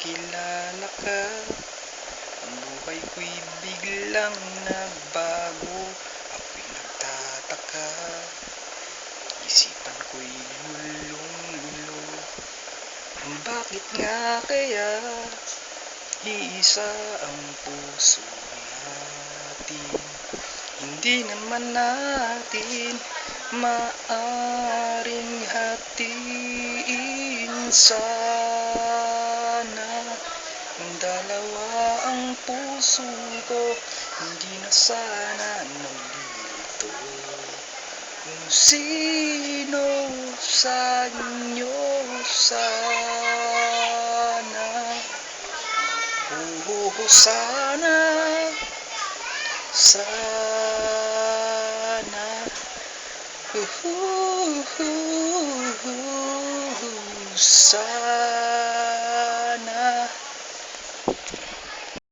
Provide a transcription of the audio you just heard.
Nakilala ka Ang buhay ko'y biglang nagbago Ako'y nagtataka Isipan ko'y Bakit nga kaya Iisa ang puso natin? Hindi naman natin Maaring hatiin sana Dalawa ang puso ko Hindi na sana maglilito Kung sino sa inyo sana Oo, sana Sana Uhuhuhu Sana